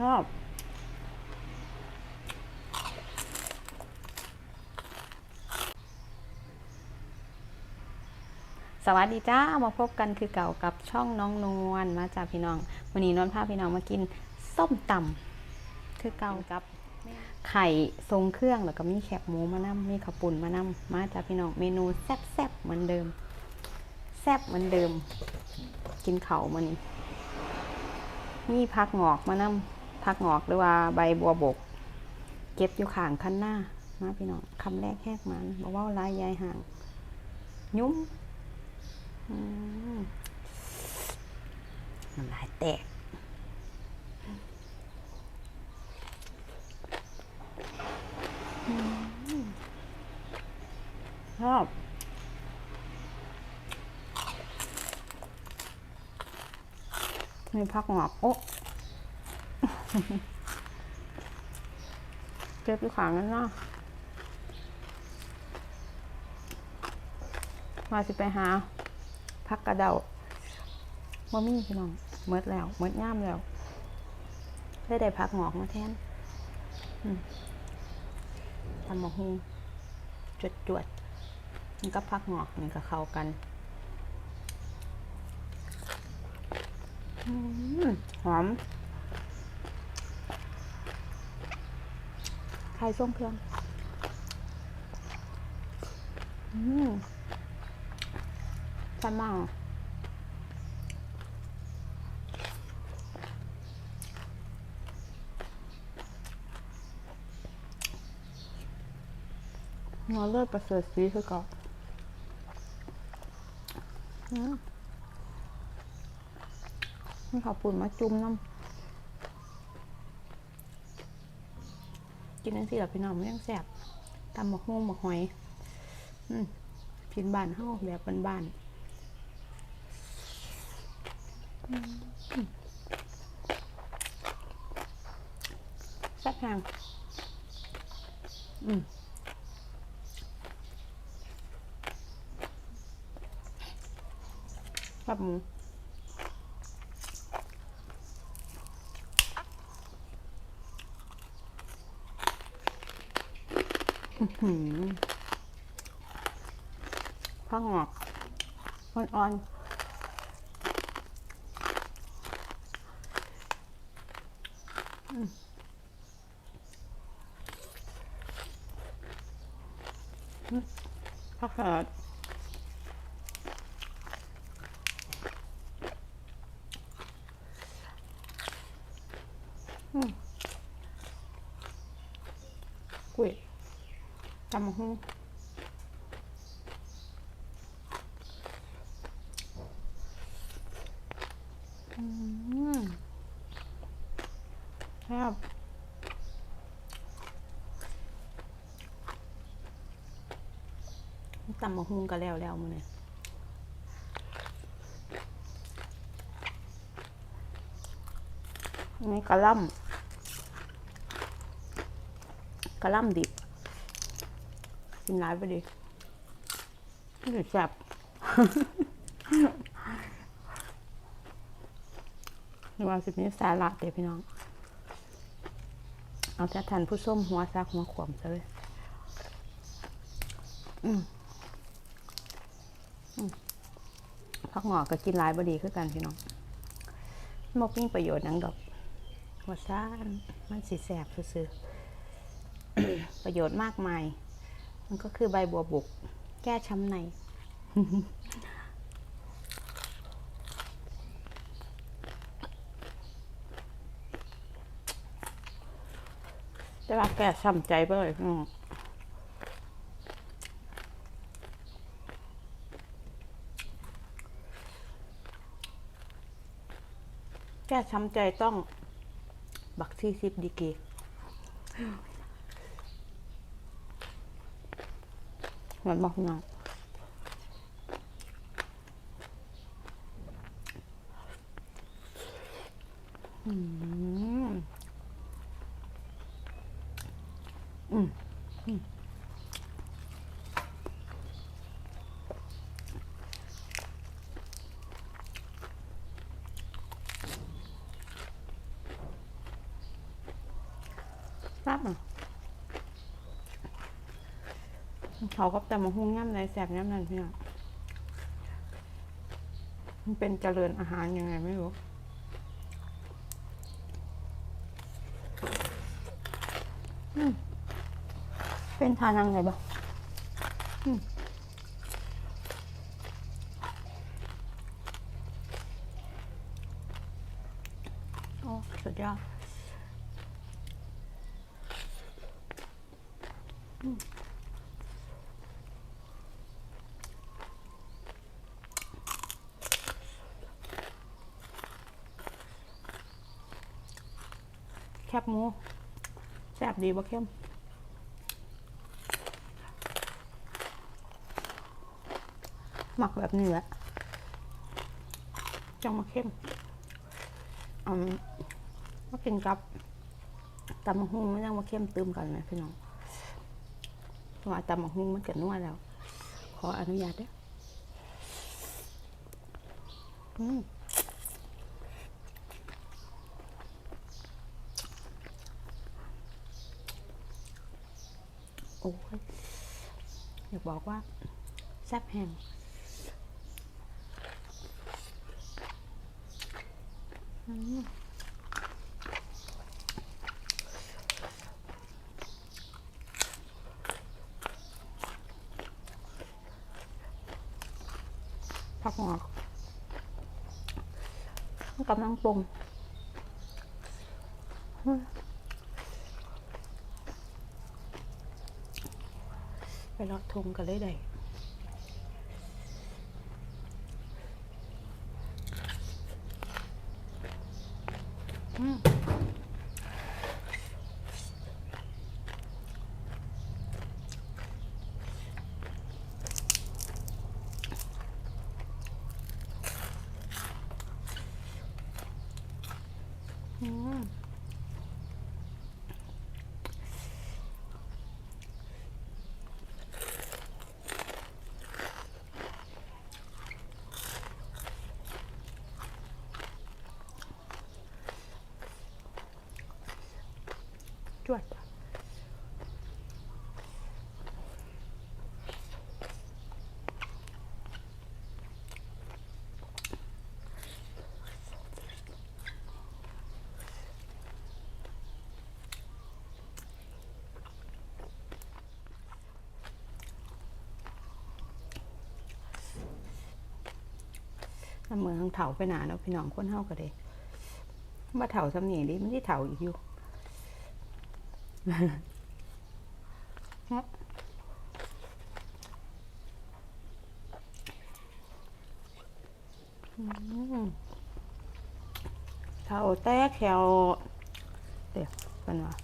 ชอบ สวัสดีจ้า มาพบกันคือเก่ากับช่องน้องนวลมาจากพี่น้อง วันนี้นวลพาพี่น้องมากินส้มตำคือเก่ากับไข่ทรงเครื่องแล้วก็มีแคบหมูมานำมีข้าวปุ่นมานำมาจากพี่น้องเมนูแซ่บๆเหมือนเดิม แซ่บเหมือนเดิม กินเขาวมันนี้มีผักงอกมานำ ผักงอกหรือว่าใบบัวบก เก็บอยู่ข้างคันหน้ามาพี่น้องคำแรกแหกมันบอกว่าลายยายห่าง ยุ่มอืมน้ำลายแตกชอบมีผักหงอกโอ๊ะ เก็บอยู่ขางนั้นเนาะมาสิไปหาผักกระเดาบ่มีพี่น้องเมดแล้วเมดย่ามแล้วได้ได้ผักหงอกมาแทนทำหมกฮูจวดจวดนี่ก็ผักหงอกนี่ก็เข้ากันอืมหอม ไข่ส้มเครื่องอืมแซ่บมากอะนอเลิศประเสริฐสีคือก่อนนี่ขาปุ่นมาจุ่มน้ำ กินนั่นสิหรอพี่น้องมันยังแสบตำหมกฮวงหมกหอยอืมกินบ้านเฮาแบบบ้านๆอืมแซ่บแพงอืมแซ่บหมู ข้าวหงอกอ่อนๆข้าวขาดอืมกุ้ย ตำมะฮุ่งอืม ครับตำมะฮุงก็แล้วแล้วมันเนี่ยนี่กระล่ำกระล่ำดิบ กินร้ายไปดินี่แซ่บ นี่ ว่าสิบนี้สาระเดี๋ยวพี่น้อง เอาแต่ทันผู้ส้มหัวซักหัวขวมซะเลยอืมอืมพักหงอกก็กินร้ายบดีคือกันพี่น้องมกมีประโยชน์หนังดอกหัวซ่านมันสีแสบซื่อประโยชน์มากมาย มันก็คือใบบัวบุก แก้ช้ำใน แต่ว่าแก้ช้ำใจไปเลยพี่น้องแก้ช้ำใจต้อง บักซี่ซิบดีเกเหมือนบอกน้องอืมอืมอืม เขากับแต่มาหุ้งย่ำไรแสบย่ำนั่นพี่น้องมันเป็นเจริญอาหารยังไงไม่รู้เป็นทานังไงบ้างอืมโอ้สุดยอด แคบหมูแซ่บดีบ่เข้มหมักแบบนี้แหละจังมาเข้มอืมมากินกับตำมะฮุ่งไม่ต้องมาเข้มตืมกันนะพี่น้องเพราะว่าตำมะฮุ่งมันเกิดนัวแล้ว ขออนุญาตด้ออืม โอ้ยอยากบอกว่าแซ่บแห้งผักหงอกกำลังปรุงอืมไปเลาะ ทงกันเลยได้ อืมอืมจวด น้ำเมืองเถาไปหนาแล้วพี่น้องคนเฮาก็เด้มาเถาสำนีดิมันที่เถาอีกอยู่เถาแตกแถวเดี๋ยวกันว่า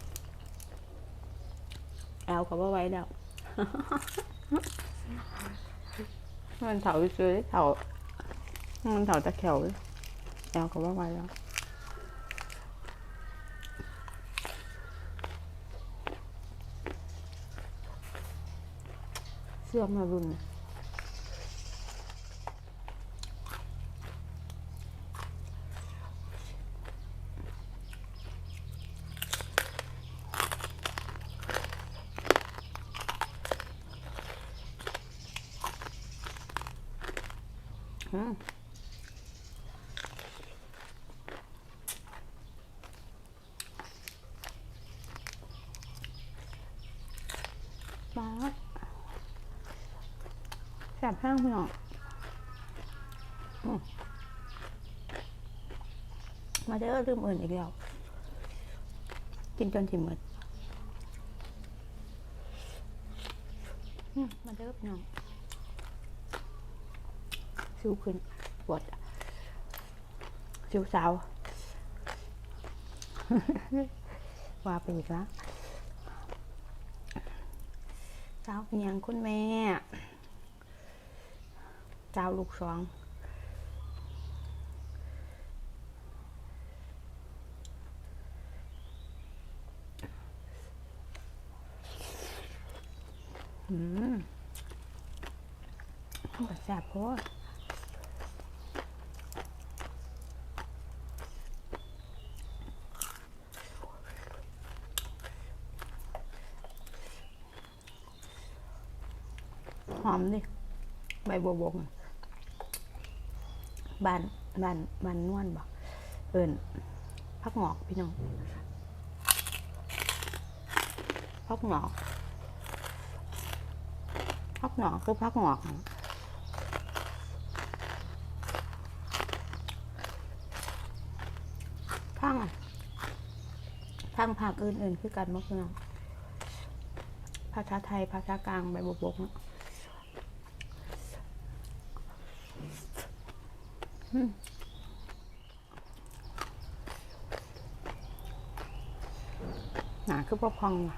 แอลกับว่าไว้แล้วมันเถาเฉยเถา มันเถาตะแขวแอลกับว่าไว้แล้วเสื้อมารุ่นอืมมา แสบห้งพี่น้องอืมาเด้อลืมอื่นอีกแล้วกินจนถิ่มหมดอืมาเด้อพี่น้องสิวขึ้นปวดอะสิวสาวว่าไปอีกแล้วเจ้าเป็นยังคุณแม่ เจ้าลูกสองอืมแซ่บโพดหอมดิใบบัวบก บานบานบานนวลบ่เอิญพักหงอกพี่น้องพักหงอกพักหงอกคือพักหงอกพังอะพังผักอื่นๆคือกันบ่พี่น้องภาษาไทยภาษากลางใบบัวบกเนาะ หนาคือพอพองว่ะ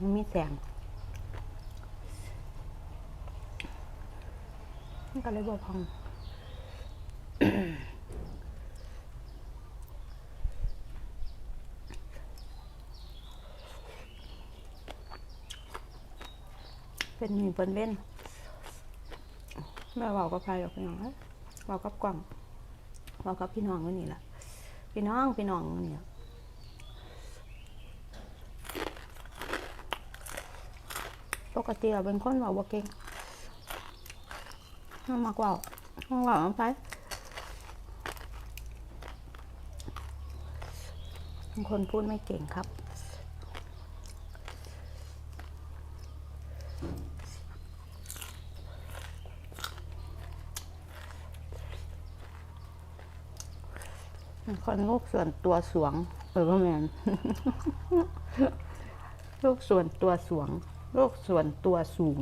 มันมีแสงมันก็เลยบอพองเป็นมีเป็นเว้นแม่บอกกับใครหรอกพี่น้องเอ้ย บอกกับกล่องบอกกับพี่น้องก็นี่แหละพี่น้องพี่น้องก็นี่ล่ะปกติเราเป็นคนเว่าเก่งห้ามากเว่าห้ามเว่ามันไปเป็นคนพูดไม่เก่งครับ คนโลกส่วนตัวสวงเออแมนโลกส่วนตัวสวงโลกส่วนตัวสูง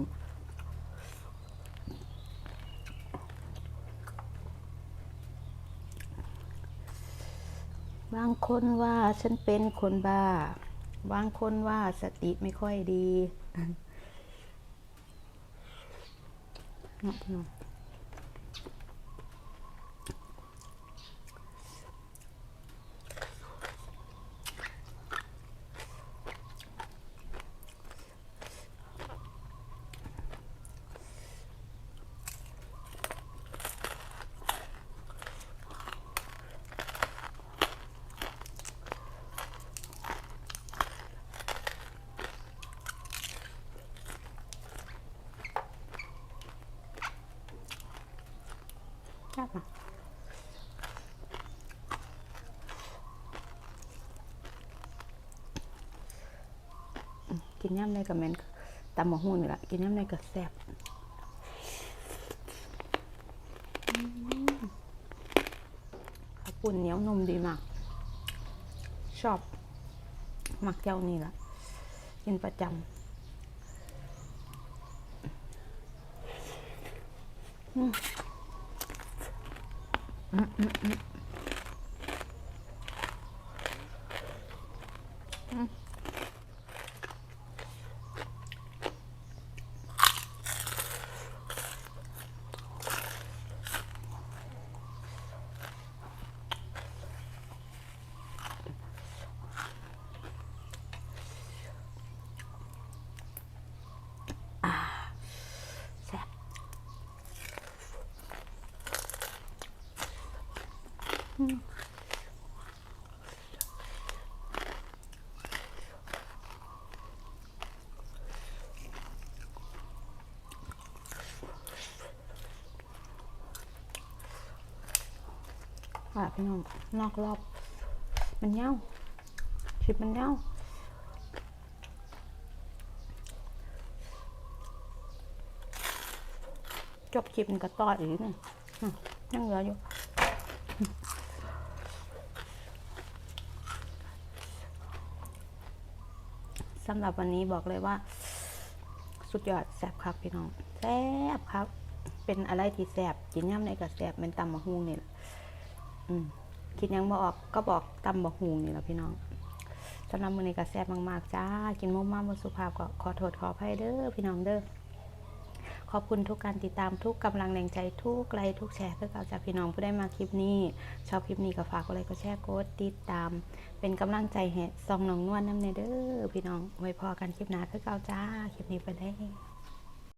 บางคนว่าฉันเป็นคนบ้า บางคนว่าสติไม่ค่อยดี เนาะพี่น้องครับอะอืม กินย่ำในกับแมนตำมะฮุ่นนี่แหละกินย่ำในกับแซ่บข้าวปุ้นเหนียวนุ่มดีมาก ชอบ มักเจ้านี่แหละกินประจำอืมแซ่บ ค่ะพี่น้องนอกรอบ มันเน่าชิบมันเน่าจบคลิปมันก็ต่ออีกนี่ยังเหลืออยู่สำหรับวันนี้บอกเลยว่า สุดยอดแซ่บครับพี่น้องแซ่บครับ เป็นอะไรที่แซ่บกินย่ำในกับแซ่บเป็นตำมะฮุงนี่แหละ คิดยังบออกก็บอกตำมะฮุงนี่แหละพี่น้องสำหรับมื้อนี้ก็แซบมากๆจ้า กินมุมมากบนสุภาพก็ขอโทษขออภัยเด้อพี่น้องเด้อขอบคุณทุกการติดตามทุกกำลังแรงใจทุกไลค์ทุกแชร์เพื่อเราจากพี่น้องผู้ได้มาคลิปนี้ชอบคลิปนี้ก็ฝากกดไลค์กดแชร์กดติดตาม เป็นกำลังใจให้ซองน้องนวลน้ำเนเด้อพี่น้องไว้พอกันคลิปหน้าเพื่อเราจ้าคลิปนี้ไปได้